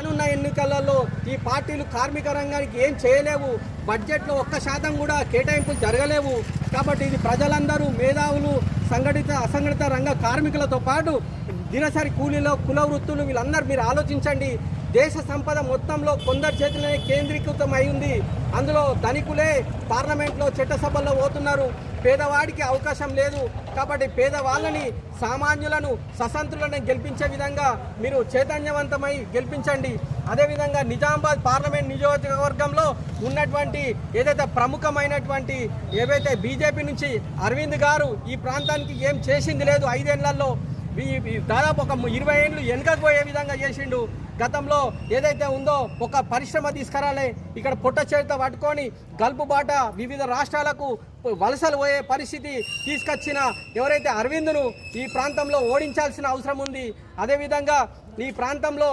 రానున్న ఎన్నికలలో ఈ పార్టీలు కార్మిక రంగానికి ఏం చేయలేవు. బడ్జెట్లో ఒక్క శాతం కూడా కేటాయింపులు జరగలేవు. కాబట్టి ఇది ప్రజలందరూ మేధావులు సంఘటిత అసంఘటిత రంగ కార్మికులతో పాటు దినసరి కూలీలో కుల వృత్తులు వీళ్ళందరూ మీరు ఆలోచించండి. దేశ సంపద మొత్తంలో కొందరి చేతిలోనే కేంద్రీకృతం అయి ఉంది. అందులో ధనికులే పార్లమెంట్లో చట్టసభల్లో పోతున్నారు. పేదవాడికి అవకాశం లేదు. కాబట్టి పేదవాళ్ళని సామాన్యులను సశంత్రులను గెలిపించే విధంగా మీరు చైతన్యవంతమై గెలిపించండి. అదేవిధంగా నిజామాబాద్ పార్లమెంట్ నియోజకవర్గంలో ఉన్నటువంటి ఏదైతే ప్రముఖమైనటువంటి ఏవైతే బీజేపీ నుంచి అరవింద్ గారు ఈ ప్రాంతానికి ఏం చేసింది లేదు. ఐదేళ్ళలో దాదాపు ఒక ఇరవై ఏళ్ళు వెనుకకు విధంగా చేసిండు. గతంలో ఏదైతే ఉందో ఒక పరిశ్రమ తీసుకురాలే ఇక్కడ పొట్ట చేత పట్టుకొని గల్పు బాట వివిధ రాష్ట్రాలకు వలసలు పోయే పరిస్థితి తీసుకొచ్చిన ఎవరైతే అరవింద్ను ఈ ప్రాంతంలో ఓడించాల్సిన అవసరం ఉంది. అదేవిధంగా ఈ ప్రాంతంలో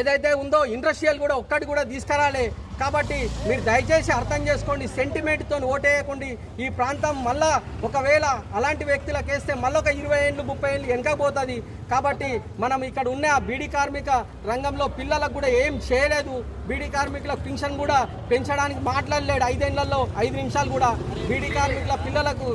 ఏదైతే ఉందో ఇండస్ట్రియల్ కూడా ఒక్కటి కూడా తీసుకురాలే. కాబట్టి మీరు దయచేసి అర్థం చేసుకోండి సెంటిమెంట్తో ఓటేయకండి ఈ ప్రాంతం మళ్ళా ఒకవేళ అలాంటి వ్యక్తులకు వేస్తే మళ్ళొక ఒక ఇరవై ఏళ్ళు ముప్పై ఏళ్ళు వెనకపోతుంది కాబట్టి మనం ఇక్కడ ఉన్న ఆ బీడీ కార్మిక రంగంలో పిల్లలకు కూడా ఏం చేయలేదు. బీడీ కార్మికుల పెన్షన్ కూడా పెంచడానికి మాట్లాడలేడు. ఐదేళ్ళలో ఐదు నిమిషాలు కూడా బీడీ కార్మికుల పిల్లలకు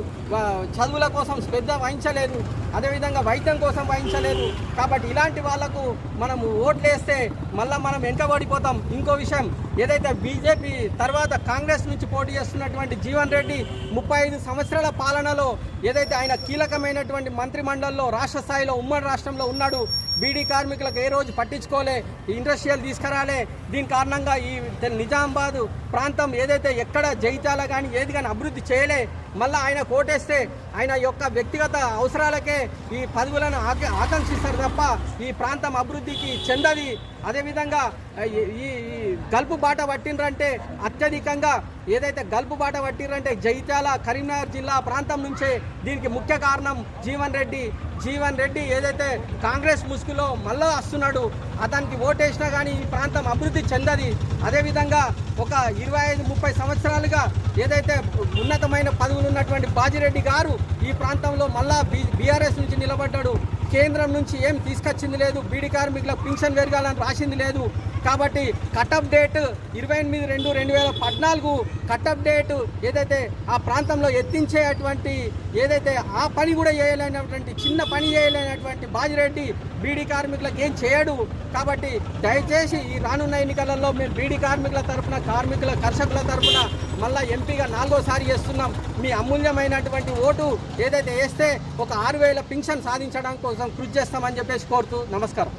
చదువుల కోసం శ్రద్ధ వహించలేదు. అదేవిధంగా వైద్యం కోసం వహించలేదు. కాబట్టి ఇలాంటి వాళ్ళకు మనం ఓట్లేస్తే మళ్ళీ మనం వెనకబడిపోతాం. ఇంకో విషయం ఏదైతే బీజేపీ తర్వాత కాంగ్రెస్ నుంచి పోటీ చేస్తున్నటువంటి జీవన్ రెడ్డి ముప్పై ఐదు సంవత్సరాల పాలనలో ఏదైతే ఆయన కీలకమైనటువంటి మంత్రిమండలిలో రాష్ట్ర స్థాయిలో ఉమ్మడి రాష్ట్రంలో ఉన్నాడు బీడీ కార్మికులకు ఏ రోజు పట్టించుకోలే ఇండస్ట్రియల్ తీసుకురాలే. దీని కారణంగా ఈ నిజామాబాద్ ప్రాంతం ఏదైతే ఎక్కడ జైత్యాల కానీ ఏది కానీ అభివృద్ధి చేయలే మళ్ళీ ఆయన కోటేస్తే ఆయన యొక్క వ్యక్తిగత అవసరాలకే ఈ పదవులను ఆక- ఆకాంక్షిస్తారు తప్ప ఈ ప్రాంతం అభివృద్ధికి చెందది. అదేవిధంగా ఈ ఈ ఈ గల్పు బాట పట్టిండ్రంటే అత్యధికంగా ఏదైతే గల్పు బాట పట్టిరంటే జైత్యాల కరీంనగర్ జిల్లా ప్రాంతం నుంచే దీనికి ముఖ్య కారణం జీవన్ రెడ్డి. జీవన్ రెడ్డి ఏదైతే కాంగ్రెస్ ముసుగులో మళ్ళా వస్తున్నాడు అతనికి ఓటేసినా కానీ ఈ ప్రాంతం అభివృద్ధి చెందది. అదేవిధంగా ఒక ఇరవై ఐదు ముప్పై సంవత్సరాలుగా ఏదైతే ఉన్నతమైన పదవులు ఉన్నటువంటి బాజిరెడ్డి గారు ఈ ప్రాంతంలో మళ్ళా బీ బీఆర్ఎస్ నుంచి నిలబడ్డాడు. కేంద్రం నుంచి ఏం తీసుకొచ్చింది లేదు బీడీ కార్మికులకు పింఛన్ పెరగాలని రాసింది లేదు. కాబట్టి కటప్ డేట్ ఇరవై ఎనిమిది రెండు రెండు వేల పద్నాలుగు కటప్ డేట్ ఏదైతే ఆ ప్రాంతంలో ఎత్తించేటువంటి ఏదైతే ఆ పని కూడా చేయలేనటువంటి చిన్న పని చేయలేనటువంటి బాజిరెడ్డి బీడీ కార్మికులకు ఏం చేయడు. కాబట్టి దయచేసి ఈ రానున్న ఎన్నికలలో మేము బీడీ కార్మికుల తరఫున కార్మికుల కర్షకుల తరఫున మళ్ళా ఎంపీగా నాలుగోసారి చేస్తున్నాం. మీ అమూల్యమైనటువంటి ఓటు ఏదైతే వేస్తే ఒక ఆరు వేల పింఛన్ సాధించడం కోసం కృషి చేస్తామని చెప్పేసి కోరుతూ నమస్కారం.